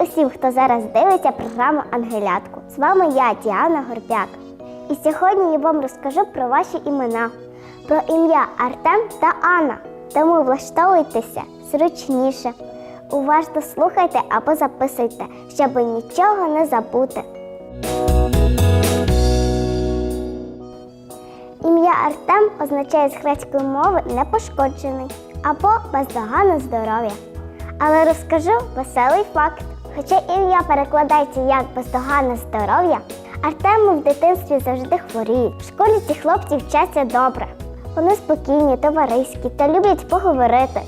усім, хто зараз дивиться програму Ангелятку. З вами я, Діана Горбяк. І сьогодні я вам розкажу про ваші імена, про ім'я Артем та Анна. Тому влаштовуйтеся зручніше. Уважно слухайте або записуйте, щоб нічого не забути. Ім'я Артем означає з грецької мови непошкоджений або бездоганне здоров'я. Але розкажу веселий факт. Хоча ім'я перекладається як бездоганне здоров'я, Артему в дитинстві завжди хворіють. В школі ці хлопці вчаться добре. Вони спокійні, товариські та люблять поговорити.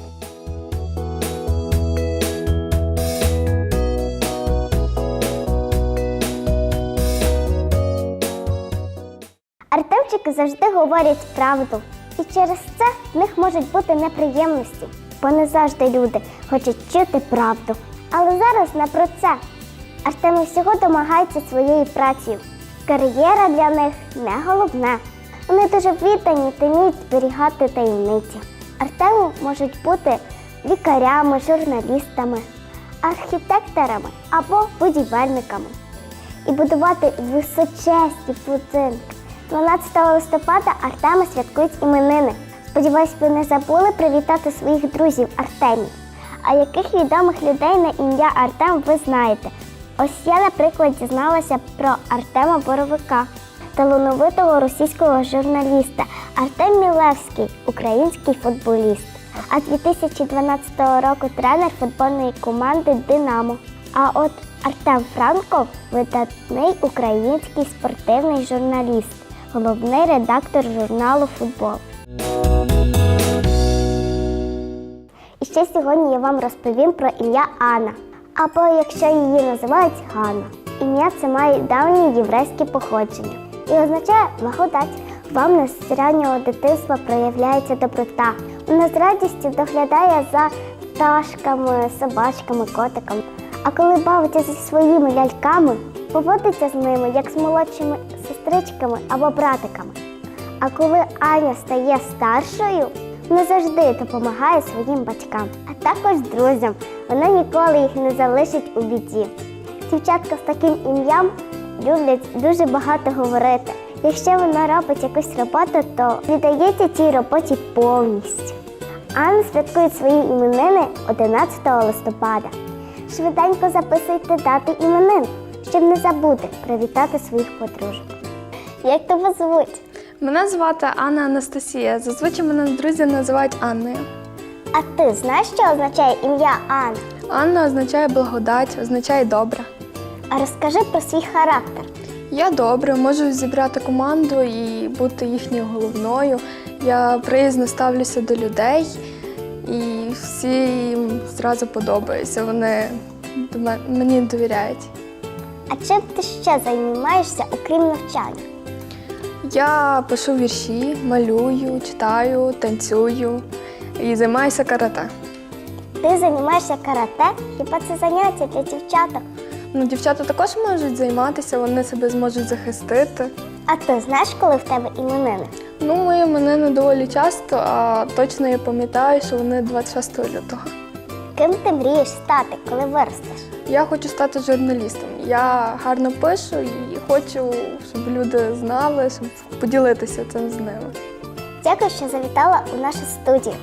Артемчики завжди говорять правду. І через це в них можуть бути неприємності, бо не завжди люди хочуть чути правду. Але зараз не про це. Артем всього домагається своєю працею. Кар'єра для них не головне. Вони дуже віддані та вміють зберігати таємниці. Артему можуть бути лікарями, журналістами, архітекторами або будівельниками і будувати височезні будинки. 12 листопада Артема святкують іменини. Сподіваюсь, ви не забули привітати своїх друзів Артемів. А яких відомих людей на ім'я Артем ви знаєте? Ось я, наприклад, дізналася про Артема Боровика, талановитого російського журналіста Артем Мілевський, український футболіст. А 2012 року тренер футбольної команди Динамо. А от Артем Франков видатний український спортивний журналіст, головний редактор журналу Футбол. Ще сьогодні я вам розповім про ім'я Анна, або якщо її називають Ганна. Ім'я це має давнє єврейське походження і означає благодать. Вам не з раннього дитинства проявляється доброта. Вона з радістю доглядає за пташками, собачками, котиками. А коли бавиться зі своїми ляльками, поводиться з ними як з молодшими сестричками або братиками. А коли Аня стає старшою, вона завжди допомагає своїм батькам, а також друзям. Вона ніколи їх не залишить у біді. Дівчатка з таким ім'ям люблять дуже багато говорити. Якщо вона робить якусь роботу, то віддається цій роботі повністю. Анна святкує свої іменини 11 листопада. Швиденько записуйте дати іменин, щоб не забути привітати своїх подружок. Як тебе звуть? Мене звати Анна Анастасія. Зазвичай мене друзі називають Анною. А ти знаєш, що означає ім'я Анна? Анна означає благодать, означає добре. А розкажи про свій характер. Я добре, можу зібрати команду і бути їхньою головною. Я приязно ставлюся до людей і всі їм зразу подобаються. Вони мені довіряють. А чим ти ще займаєшся, окрім навчання? Я пишу вірші, малюю, читаю, танцюю і займаюся карате. Ти займаєшся карате, хіба це заняття для дівчаток? Ну, дівчата також можуть займатися, вони себе зможуть захистити. А ти знаєш, коли в тебе іменини? Ну, не доволі часто, а точно я пам'ятаю, що вони 26 лютого. Ким ти мрієш стати, коли виростеш? Я хочу стати журналістом. Я гарно пишу і хочу, щоб люди знали, щоб поділитися цим з ними. Дякую, що завітала у нашу студію.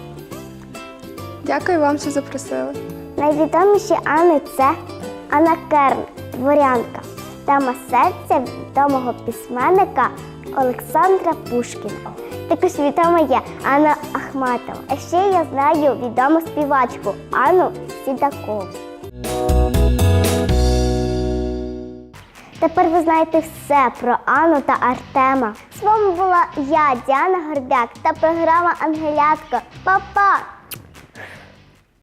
Дякую вам, що запросили. Найвідоміші Анни це Анна Керн, дворянка, дама серця відомого письменника Олександра Пушкіна. Також відома є Анна Ахматова. А ще я знаю відому співачку Анну Сідакову. Тепер ви знаєте все про Анну та Артема. З вами була я, Діана Гордяк, та програма Ангелятка. Па-па!